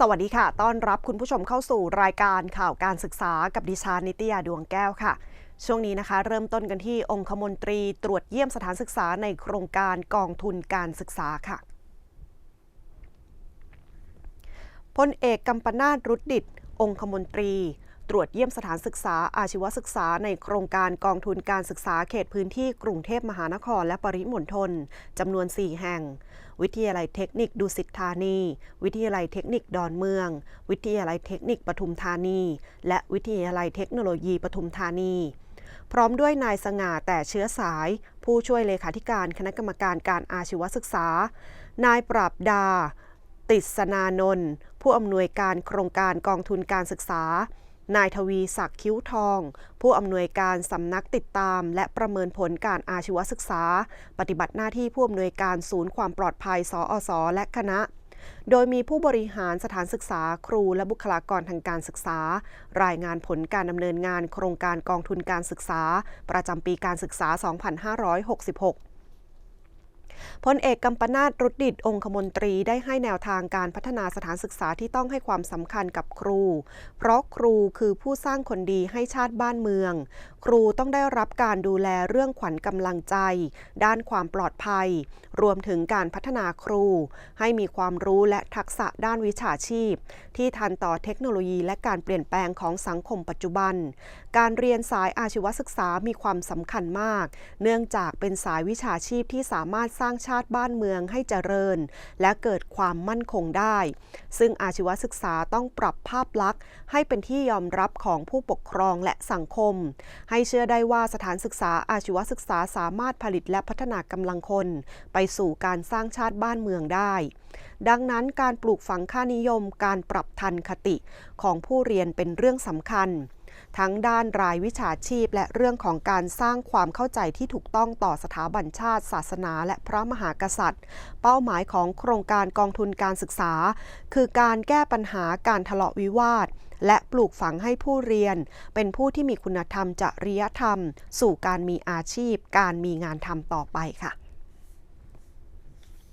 สวัสดีค่ะ ต้อนรับคุณผู้ชมเข้าสู่รายการข่าวการศึกษากับดิฉันนิตยาดวงแก้วค่ะ ช่วงนี้นะคะ เริ่มต้นกันที่องคมนตรีตรวจเยี่ยมสถานศึกษาในโครงการกองทุนการศึกษาค่ะพลเอกกัมปนาตรุดดิตองคมนตรี ตรวจเยี่ยมสถานศึกษาอาชีวศึกษาในโครงการกองทุนการศึกษาเขตพื้นที่กรุงเทพมหานครและปริมณฑลจำนวน 4 แห่ง วิทยาลัยเทคนิคดุสิตธานี วิทยาลัยเทคนิคดอนเมือง วิทยาลัยเทคนิคปทุมธานี และวิทยาลัยเทคโนโลยีปทุมธานีพร้อมด้วยนายสง่าแต่เชื้อสาย ผู้ช่วยเลขาธิการคณะกรรมการการอาชีวศึกษา นายปราบดา ติสนานนท์ผู้อำนวยการโครงการกองทุนการศึกษา นายทวีศักดิ์คิ้วทอง ผู้อำนวยการสำนักติดตาม และประเมินผลการอาชีวศึกษา ปฏิบัติหน้าที่ผู้อำนวยการศูนย์ความปลอดภัย สอสอและคณะ โดยมีผู้บริหารสถานศึกษาครูและบุคลากรทางการศึกษา รายงานผลการดำเนินงานโครงการกองทุนการศึกษา ประจำปีการศึกษา 2566 พลเอกกัมปนาตรุดดิตองคมนตรีได้ให้แนวทางการพัฒนาสถานศึกษาที่ต้องให้ความสำคัญกับครู เพราะครูคือผู้สร้างคนดีให้ชาติบ้านเมือง ครูต้องได้รับการดูแลเรื่องขวัญกำลังใจ ด้านความปลอดภัย รวมถึงการพัฒนาครู ให้มีความรู้และทักษะด้านวิชาชีพ ที่ทันต่อเทคโนโลยีและการเปลี่ยนแปลงของสังคมปัจจุบัน การเรียนสายอาชีวศึกษามีความสำคัญมาก เนื่องจากเป็นสายวิชาชีพที่สามารถสร้างชาติบ้านเมืองให้เจริญ และเกิดความมั่นคงได้ ซึ่งอาชีวศึกษาต้องปรับภาพลักษณ์ ให้เป็นที่ยอมรับของผู้ปกครองและสังคมให้เชื่อได้ว่าสถานศึกษาอาชีวศึกษาสามารถผลิตและพัฒนากำลังคน ไปสู่การสร้างชาติบ้านเมืองได้ ดังนั้นการปลูกฝังค่านิยมการปรับทันคติของผู้เรียนเป็นเรื่องสำคัญ ทั้งด้านรายวิชาชีพ และเรื่องของการสร้างความเข้าใจที่ถูกต้องต่อสถาบันชาติ ศาสนา และพระมหากษัตริย์ เป้าหมายของโครงการกองทุนการศึกษา คือการแก้ปัญหาการทะเลาะวิวาท และปลูกฝังให้ผู้เรียน เป็นผู้ที่มีคุณธรรมจริยธรรม สู่การมีอาชีพ การมีงานทำต่อไปค่ะ